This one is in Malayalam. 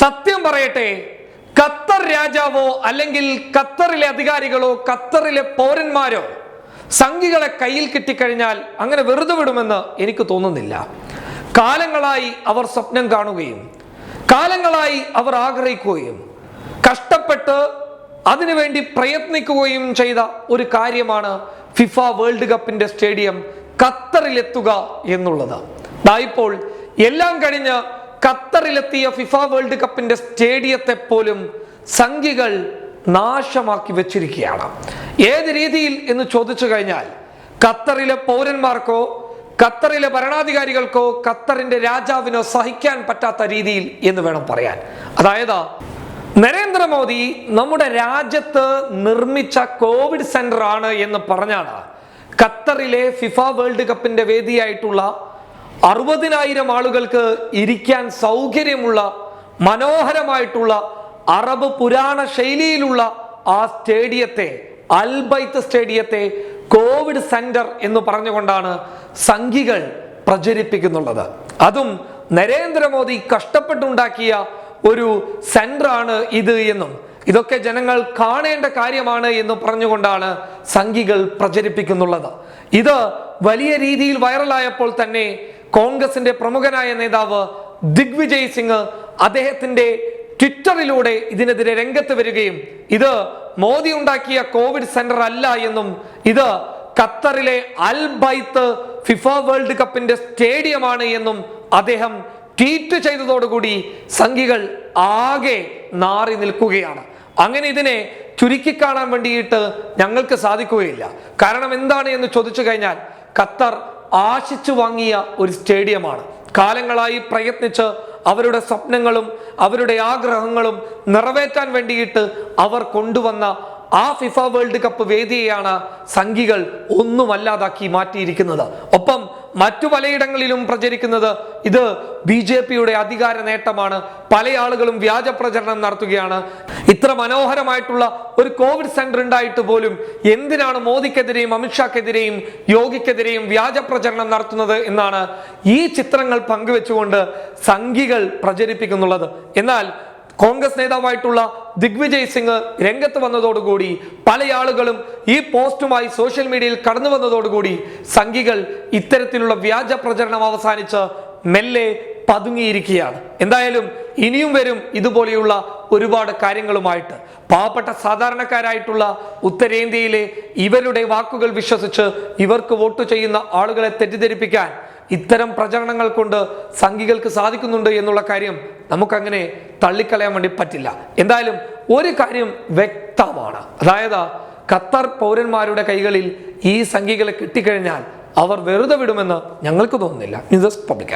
സത്യം പറയട്ടെ ഖത്തർ രാജാവോ അല്ലെങ്കിൽ ഖത്തറിലെ അധികാരികളോ ഖത്തറിലെ പൗരന്മാരോ സംഘികളെ കയ്യിൽ കിട്ടിക്കഴിഞ്ഞാൽ അങ്ങനെ വെറുതെ വിടുമെന്ന് എനിക്ക് തോന്നുന്നില്ല. കാലങ്ങളായി അവർ സ്വപ്നം കാണുകയും കാലങ്ങളായി അവർ ആഗ്രഹിക്കുകയും കഷ്ടപ്പെട്ട് അതിനുവേണ്ടി പ്രയത്നിക്കുകയും ചെയ്ത ഒരു കാര്യമാണ് ഫിഫ വേൾഡ് കപ്പിന്റെ സ്റ്റേഡിയം ഖത്തറിലെത്തുക എന്നുള്ളത്. ഇപ്പോൾ എല്ലാം കഴിഞ്ഞ് ഖത്തറിലെത്തിയ ഫിഫ വേൾഡ് കപ്പിന്റെ സ്റ്റേഡിയത്തെ പോലും സംഖ്യകൾ നാശമാക്കി വെച്ചിരിക്കുകയാണ്. ഏത് രീതിയിൽ എന്ന് ചോദിച്ചു കഴിഞ്ഞാൽ ഖത്തറിലെ പൗരന്മാർക്കോ ഖത്തറിലെ ഭരണാധികാരികൾക്കോ ഖത്തറിന്റെ രാജാവിനോ സഹിക്കാൻ പറ്റാത്ത രീതിയിൽ എന്ന് വേണം പറയാൻ. അതായത് നരേന്ദ്രമോദി നമ്മുടെ രാജ്യത്ത് നിർമ്മിച്ച കോവിഡ് സെന്റർ ആണ് എന്ന് പറഞ്ഞാണ് ഖത്തറിലെ ഫിഫ വേൾഡ് കപ്പിന്റെ വേദിയായിട്ടുള്ള അറുപതിനായിരം ആളുകൾക്ക് ഇരിക്കാൻ സൗകര്യമുള്ള മനോഹരമായിട്ടുള്ള അറബ് പുരാണ ശൈലിയിലുള്ള ആ സ്റ്റേഡിയത്തെ അൽബൈത്ത് സ്റ്റേഡിയത്തെ കോവിഡ് സെന്റർ എന്ന് പറഞ്ഞുകൊണ്ടാണ് സംഘികൾ പ്രചരിപ്പിക്കുന്നുള്ളത്. അതും നരേന്ദ്രമോദി കഷ്ടപ്പെട്ടുണ്ടാക്കിയ ഒരു സെന്റർ ആണ് ഇത് എന്നും. ഇതൊക്കെ ജനങ്ങൾ കാണേണ്ട കാര്യമാണ് എന്ന് പറഞ്ഞുകൊണ്ടാണ് സംഘികൾ പ്രചരിപ്പിക്കുന്നുള്ളത്. ഇത് വലിയ രീതിയിൽ വൈറലായപ്പോൾ തന്നെ കോൺഗ്രസിന്റെ പ്രമുഖനായ നേതാവ് ദിഗ്വിജയ് സിംഗ് അദ്ദേഹത്തിന്റെ ട്വിറ്ററിലൂടെ ഇതിനെതിരെ രംഗത്ത് വരികയും ഇത് മോദി ഉണ്ടാക്കിയ കോവിഡ് സെന്റർ അല്ല എന്നും ഇത് ഖത്തറിലെ അൽ ബൈത്ത് ഫിഫ വേൾഡ് കപ്പിന്റെ സ്റ്റേഡിയമാണ് എന്നും അദ്ദേഹം ട്വീറ്റ് ചെയ്തതോടുകൂടി സംഘികൾ ആകെ നാറി നിൽക്കുകയാണ്. അങ്ങനെ ഇതിനെ ചുരുക്കിക്കാണാൻ വേണ്ടിയിട്ട് ഞങ്ങൾക്ക് സാധിക്കുകയില്ല. കാരണം എന്താണ് എന്ന് ചോദിച്ചു കഴിഞ്ഞാൽ ഖത്തർ ആശിച്ചു വാങ്ങിയ ഒരു സ്റ്റേഡിയമാണ്. കാലങ്ങളായി പ്രയത്നിച്ച് അവരുടെ സ്വപ്നങ്ങളും അവരുടെ ആഗ്രഹങ്ങളും നിറവേറ്റാൻ വേണ്ടിയിട്ട് അവർ കൊണ്ടുവന്ന ആ ഫിഫ വേൾഡ് കപ്പ് വേദിയെയാണ് സംഘികൾ ഒന്നുമല്ലാതാക്കി മാറ്റിയിരിക്കുന്നത്. ഒപ്പം മറ്റു പലയിടങ്ങളിലും പ്രചരിക്കുന്നത് ഇത് ബി ജെ പിയുടെ അധികാര നേട്ടമാണ്. പല ആളുകളും വ്യാജ പ്രചരണം നടത്തുകയാണ്. ഇത്ര മനോഹരമായിട്ടുള്ള ഒരു കോവിഡ് സെന്റർ ഉണ്ടായിട്ട് പോലും എന്തിനാണ് മോദിക്കെതിരെയും അമിത്ഷാക്കെതിരെയും യോഗിക്കെതിരെയും വ്യാജ പ്രചരണം നടത്തുന്നത് എന്നാണ് ഈ ചിത്രങ്ങൾ പങ്കുവെച്ചുകൊണ്ട് സംഘികൾ പ്രചരിപ്പിക്കുന്നുള്ളത്. എന്നാൽ കോൺഗ്രസ് നേതാവായിട്ടുള്ള ദിഗ്വിജയ് സിംഗ് രംഗത്ത് വന്നതോടുകൂടി പല ആളുകളും ഈ പോസ്റ്റുമായി സോഷ്യൽ മീഡിയയിൽ കടന്നു വന്നതോടുകൂടി സംഘികൾ ഇത്തരത്തിലുള്ള വ്യാജ പ്രചരണം അവസാനിച്ച് മെല്ലെ പതുങ്ങിയിരിക്കുകയാണ്. എന്തായാലും ഇനിയും വരും ഇതുപോലെയുള്ള ഒരുപാട് കാര്യങ്ങളുമായിട്ട്. പാവപ്പെട്ട സാധാരണക്കാരായിട്ടുള്ള ഉത്തരേന്ത്യയിലെ ഇവരുടെ വാക്കുകൾ വിശ്വസിച്ച് ഇവർക്ക് വോട്ട് ചെയ്യുന്ന ആളുകളെ തെറ്റിദ്ധരിപ്പിക്കാൻ ഇത്തരം പ്രചരണങ്ങൾ കൊണ്ട് സംഘികൾക്ക് സാധിക്കുന്നുണ്ട് എന്നുള്ള കാര്യം നമുക്കങ്ങനെ തള്ളിക്കളയാൻ വേണ്ടി പറ്റില്ല. എന്തായാലും ഒരു കാര്യം വ്യക്തമാണ്. അതായത് ഖത്തർ പൗരന്മാരുടെ കൈകളിൽ ഈ സംഘികളെ കിട്ടിക്കഴിഞ്ഞാൽ അവർ വെറുതെ വിടുമെന്ന് ഞങ്ങൾക്ക് തോന്നുന്നില്ല. News public